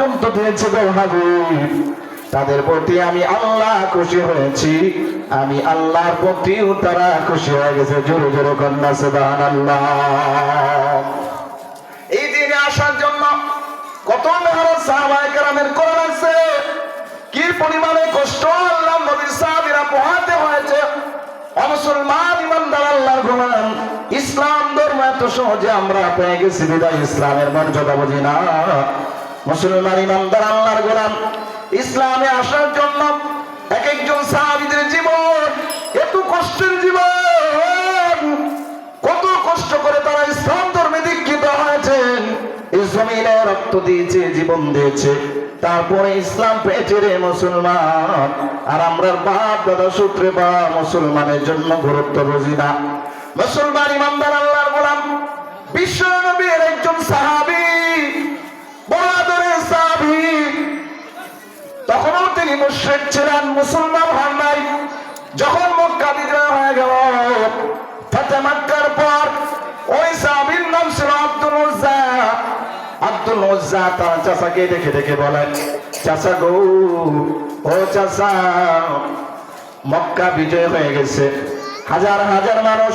পর্যন্ত দিয়েছে তাদের প্রতি আমি আল্লাহ খুশি হয়েছি। আমি আল্লাহর প্রতিও তারা খুশি হয়ে গেছে। জোরে জোরে কন্যা সুবাহ আল্লাহ এই দিনে আসার জন্য কত করা লাগছে। কি পরিমাণে কষ্ট আল্লাহ নবীর সাহাবীরা পোহাতে হয়েছে। অমুসলমান ইমানদার আল্লাহর গোলাম ইসলাম ধর্ম এত সহজে আমরা পেয়ে গেছি। বিদায় ইসলামের মর্যাদা বুঝি না। মুসলমান ইমানদার, আল্লাহর গোলাম। ইসলামে আসার জন্য এক একজন সাহাবীদের জীবন, এত কষ্টের জীবন। কত কষ্ট করে তারা ইসলাম ধর্মে দীক্ষিত হয়েছেন এই জমিনে রক্ত দিয়েছে, জীবন দিয়েছে। তারপরে ইসলাম পেয়েছে রে মুসলমান। আর আমরা বাপ, দাদা সূত্রে বা মুসলমানের জন্য গুরুত্ব বুঝি না। মুসলমান ইমানদার, আল্লাহর গোলাম। মুশরিক ছিলেন মুসলমান হন নাই। যখন মক্কা বিজয় হয়ে গেল, ফাতে মক্কার পর ওই সাহাবীর নাম ছিল আব্দুল উজ্জা আব্দুল উজ্জা তার চাচাকে দেখে দেখে বলেন, চাচা গো, ও চাচা, মক্কা বিজয় হয়ে গেছে। হাজার হাজার মানুষ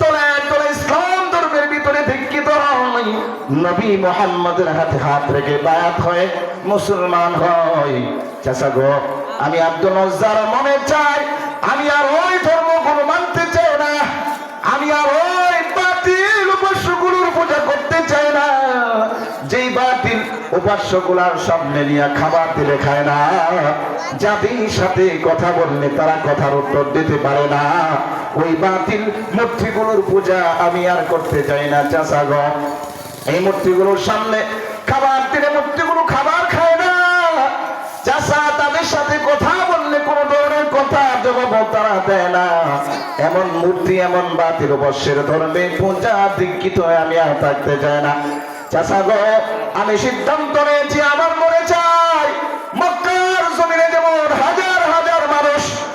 তোলে তোলে ইসলাম ধর্মের ভিতরে দীক্ষিত হয়। নবী মোহাম্মদের হাতে হাত রেখে বায়াত হয়ে মুসলমান হয়। চাচা গো, আমি আব্দুল নজ্জার মনে চাই, আমি আর ওই ধর্ম কোনো মানতে চাই না। আমি আর ওই বাতিল উপাস্যগুলোর পূজা করতে চাই না। যেই বাতিল উপাস্যগুলার সামনে নিয়ে খাবার দিলে খায় না। যাদের সাথে কথা বললে তারা কথার উত্তর দিতে পারে না। ওই বাতিল মূর্তিগুলোর পূজা আমি আর করতে চাই না গ। এই মূর্তিগুলোর সামনে খাবার দিলে মূর্তিগুলো খাবার সাথে কথা বললে কোনো ধরনের কথা জবাব তারা দেয় না। এমন মূর্তি, এমন বাতির বর্ষের ধর্মে পূজা দীক্ষিত আমি আর থাকতে চাই না। চাষা গো, আমি সিদ্ধান্ত নিয়েছি, আমার